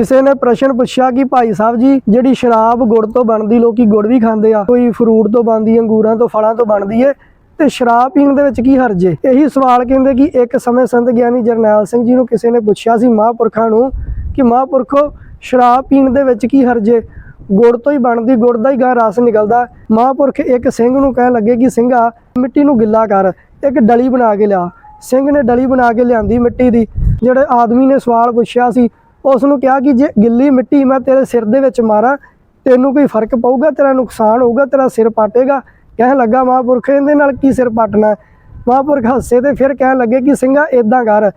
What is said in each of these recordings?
ਕਿਸੇ ਨੇ ਪ੍ਰਸ਼ਨ ਪੁੱਛਿਆ ਕਿ ਭਾਈ ਸਾਹਿਬ ਜੀ, ਜਿਹੜੀ ਸ਼ਰਾਬ ਗੁੜ ਤੋਂ ਬਣਦੀ, ਲੋਕੀ ਗੁੜ ਵੀ ਖਾਂਦੇ ਆ, ਕੋਈ ਫਰੂਟ ਤੋਂ ਬਣਦੀ, ਅੰਗੂਰਾਂ ਤੋਂ, ਫਲਾਂ ਤੋਂ ਬਣਦੀ ਏ, ਤੇ ਸ਼ਰਾਬ ਪੀਣ ਦੇ ਵਿੱਚ ਕੀ ਹਰਜ ਏ? ਇਹੀ ਸਵਾਲ ਕਹਿੰਦੇ ਕਿ ਇੱਕ ਸਮੇਂ ਸੰਤ ਗਿਆਨੀ ਜਰਨੈਲ ਸਿੰਘ ਜੀ ਨੂੰ ਕਿਸੇ ਨੇ ਪੁੱਛਿਆ ਸੀ ਮਹਾਂਪੁਰਖਾਂ ਨੂੰ ਕਿ ਮਹਾਂਪੁਰਖੋ, ਸ਼ਰਾਬ ਪੀਣ ਦੇ ਵਿੱਚ ਕੀ ਹਰਜ ਏ? ਗੁੜ ਤੋਂ ਹੀ ਬਣਦੀ, ਗੁੜ ਦਾ ਹੀ ਗਾ ਰਸ ਨਿਕਲਦਾ। ਮਹਾਂਪੁਰਖ ਇੱਕ ਸਿੰਘ ਨੂੰ ਕਹਿਣ ਲੱਗੇ ਕਿ ਸਿੰਘਾ, ਮਿੱਟੀ ਨੂੰ ਗਿੱਲਾ ਕਰ, ਇੱਕ ਡਲੀ ਬਣਾ ਕੇ ਲਿਆ। ਸਿੰਘ ਨੇ ਡਲੀ ਬਣਾ ਕੇ ਲਿਆਂਦੀ ਮਿੱਟੀ ਦੀ। ਜਿਹੜੇ ਆਦਮੀ ਨੇ ਸਵਾਲ ਪੁੱਛਿਆ ਸੀ ਉਸ ਨੂੰ ਕਿਹਾ ਕਿ ਜੇ ਗਿੱਲੀ ਮਿੱਟੀ ਮੈਂ ਤੇਰੇ ਸਿਰ ਦੇ ਵਿੱਚ ਮਾਰਾਂ, ਤੈਨੂੰ ਕੋਈ ਫ਼ਰਕ ਪਊਗਾ, ਤੇਰਾ ਨੁਕਸਾਨ ਹੋਊਗਾ, ਤੇਰਾ ਸਿਰ ਪਾਟੇਗਾ। ਕਹਿਣ ਲੱਗਾ ਮਹਾਂਪੁਰਖ, ਇਹਦੇ ਨਾਲ ਕੀ ਸਿਰ ਪਾਟਣਾ ਮਹਾਂਪੁਰਖ ਹੱਸੇ ਤੇ ਫਿਰ ਕਹਿਣ ਲੱਗੇ ਕਿ ਸਿੰਘਾ ਇਦਾਂ ਕਰ।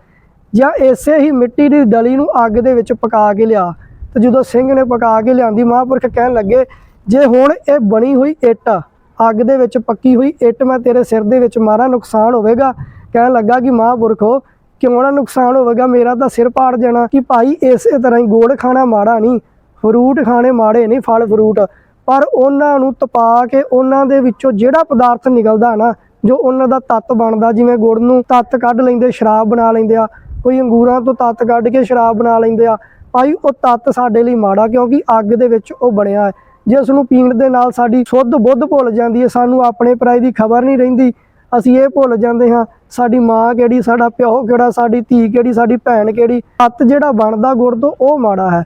ਜਾਂ ਇਸੇ ਹੀ ਮਿੱਟੀ ਦੀ ਡਲੀ ਨੂੰ ਅੱਗ ਦੇ ਵਿੱਚ ਪਕਾ ਕੇ ਲਿਆ। ਤੇ ਜਦੋਂ ਸਿੰਘ ਨੇ ਪਕਾ ਕੇ ਲਿਆਂਦੀ, ਮਹਾਂਪੁਰਖ ਕਹਿਣ ਲੱਗੇ, ਜੇ ਹੁਣ ਇਹ ਬਣੀ ਹੋਈ ਇੱਟ, ਅੱਗ ਦੇ ਵਿੱਚ ਪੱਕੀ ਹੋਈ ਇੱਟ ਮੈਂ ਤੇਰੇ ਸਿਰ ਦੇ ਵਿੱਚ ਮਾਰਾਂ, ਨੁਕਸਾਨ ਹੋਵੇਗਾ। ਕਹਿਣ ਲੱਗਾ ਕਿ ਮਹਾਂਪੁਰਖੋ ਕਿਉਂ ਨਾ ਨੁਕਸਾਨ ਹੋਵੇਗਾ? ਮੇਰਾ ਤਾਂ ਸਿਰ ਪਾੜ ਜਾਣਾ। ਕਿ ਭਾਈ ਇਸੇ ਤਰ੍ਹਾਂ ਹੀ ਗੋੜ ਖਾਣਾ ਮਾੜਾ ਨਹੀਂ, ਫਰੂਟ ਖਾਣੇ ਮਾੜੇ ਨਹੀਂ, ਫਲ, ਫਰੂਟ। ਪਰ ਉਹਨਾਂ ਨੂੰ ਤਪਾ ਕੇ ਉਹਨਾਂ ਦੇ ਵਿੱਚੋਂ ਜਿਹੜਾ ਪਦਾਰਥ ਨਿਕਲਦਾ ਨਾ, ਜੋ ਉਹਨਾਂ ਦਾ ਤੱਤ ਬਣਦਾ, ਜਿਵੇਂ ਗੁੜ ਨੂੰ ਤੱਤ ਕੱਢ ਲੈਂਦੇ, ਸ਼ਰਾਬ ਬਣਾ ਲੈਂਦੇ ਆ। ਕੋਈ ਅੰਗੂਰਾਂ ਤੋਂ ਤੱਤ ਕੱਢ ਕੇ ਸ਼ਰਾਬ ਬਣਾ ਲੈਂਦੇ ਆ। ਭਾਈ ਉਹ ਤੱਤ ਸਾਡੇ ਲਈ ਮਾੜਾ, ਕਿਉਂਕਿ ਅੱਗ ਦੇ ਵਿੱਚ ਉਹ ਬਣਿਆ ਹੈ। ਜਿਸ ਨੂੰ ਪੀਣ ਦੇ ਨਾਲ ਸਾਡੀ ਸ਼ੁੱਧ ਬੁੱਧ ਭੁੱਲ ਜਾਂਦੀ ਹੈ, ਸਾਨੂੰ ਆਪਣੇ ਪਰਾਏ ਦੀ ਖਬਰ ਨਹੀਂ ਰਹਿੰਦੀ। ਅਸੀਂ ਇਹ ਭੁੱਲ ਜਾਂਦੇ ਹਾਂ, ਸਾਡੀ ਮਾਂ ਕਿਹੜੀ, ਸਾਡਾ ਪਿਓ ਕਿਹੜਾ, ਸਾਡੀ ਧੀ ਕਿਹੜੀ, ਸਾਡੀ ਭੈਣ ਕਿਹੜੀ ਤੱਤ ਜਿਹੜਾ ਬਣਦਾ ਗੁੜ ਤੋਂ ਉਹ ਮਾੜਾ ਹੈ।